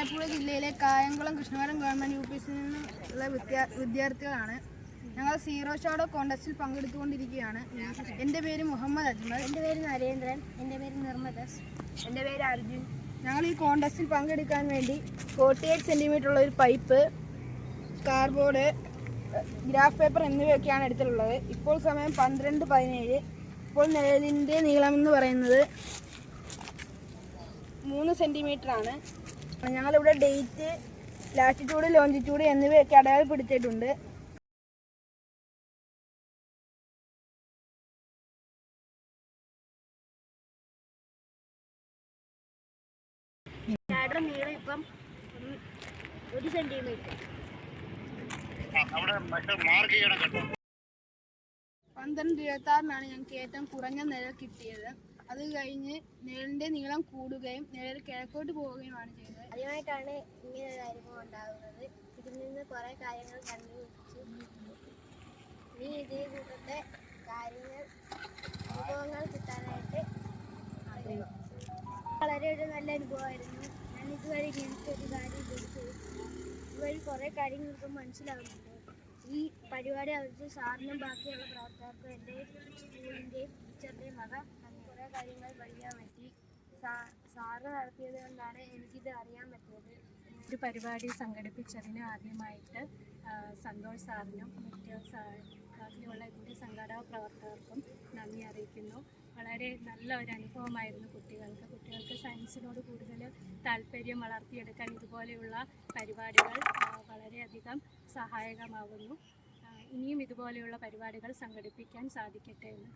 ആലപ്പുഴ ജില്ലയിലെ Kayamkulam Krishnavaram government U P എസിൽ നിന്നുള്ള വിദ്യാർത്ഥികളാണ്. ഞങ്ങൾ സീറോ ഷാഡോ കോണ്ടസ്റ്റിൽ പങ്കെടുത്തുകൊണ്ടിരിക്കുകയാണ്. എന്റെ പേര് മുഹമ്മദ് അജ്മൽ. എന്റെ പേര് നരേന്ദ്രൻ. എന്റെ പേര് നിർമ്മദസ് എന്റെ പേര് അർജുൻ. ഞങ്ങൾ ഈ കോണ്ടസ്റ്റിൽ പങ്കെടുക്കാൻ വേണ്ടി ഫോർട്ടി എയ്റ്റ് സെന്റിമീറ്റർ ഉള്ള ഒരു പൈപ്പ് കാർഡ്ബോർഡ് ഗ്രാഫ് പേപ്പർ എന്നിവയൊക്കെയാണ് എടുത്തിട്ടുള്ളത്. ഇപ്പോൾ സമയം പന്ത്രണ്ട് പതിനേഴ്. ഇപ്പോൾ നിഴലിന്റെ നീളം എന്ന് പറയുന്നത് മൂന്ന് സെന്റിമീറ്റർ ആണ് ഞങ്ങളിവിടെ ഡേറ്റ് ലാറ്റിറ്റ്യൂഡ് ലോഞ്ചിറ്റ്യൂഡ് എന്നിവയൊക്കെ അടയാളപ്പെടുത്തിയിട്ടുണ്ട്. നീളം ഇപ്പം ഒരു സെന്റിമീറ്റർ പന്ത്രണ്ട് ഇരുപത്തി ആറിനാണ് ഞങ്ങൾക്ക് ഏറ്റവും കുറഞ്ഞ നില കിട്ടിയത്. അത് കഴിഞ്ഞ് നിഴലിന്റെ നീളം കൂടുകയും നിഴൽ കിഴക്കോട്ട് പോവുകയുമാണ് ചെയ്തത്. ആദ്യമായിട്ടാണ് ഇങ്ങനെ ഒരു അനുഭവം ഉണ്ടാകുന്നത്. ഇതിൽ നിന്ന് കുറേ കാര്യങ്ങൾ കണ്ടുപിടിച്ചു. ഇനി ഇതേ കൂട്ടത്തെ കാര്യങ്ങൾ അനുഭവങ്ങൾ കിട്ടാനായിട്ട് വളരെ ഒരു നല്ല അനുഭവമായിരുന്നു. ഞാൻ ഇതുവരെ ഇങ്ങനത്തെ ഒരു കാര്യം ഇതുവഴി കുറേ കാര്യങ്ങൾ ഇപ്പം മനസ്സിലാവുന്നുണ്ട്. ഈ പരിപാടി അവർക്ക് സാറിനും ബാക്കിയുള്ള പ്രവർത്തകർക്കും എന്റെ സ്കൂളിന്റെയും ടീച്ചറിന്റെയും വക കാര്യങ്ങൾ പഠിക്കാൻ പറ്റി. സാറ് നടത്തിയത് കൊണ്ടാണ് എനിക്കിത് അറിയാൻ പറ്റിയത്. ഒരു പരിപാടി സംഘടിപ്പിച്ചതിന് ആദ്യമായിട്ട് സന്തോഷ് സാറിനും മറ്റ് സാറിനുമുള്ള എന്റെ സംഘാടക പ്രവർത്തകർക്കും നന്ദി അറിയിക്കുന്നു. വളരെ നല്ല ഒരു അനുഭവമായിരുന്നു കുട്ടികൾക്ക്. കുട്ടികൾക്ക് സയൻസിനോട് കൂടുതൽ താല്പര്യം വളർത്തിയെടുക്കാൻ ഇതുപോലെയുള്ള പരിപാടികൾ വളരെയധികം സഹായകമാകുന്നു. ഇനിയും ഇതുപോലെയുള്ള പരിപാടികൾ സംഘടിപ്പിക്കാൻ സാധിക്കട്ടെ എന്ന്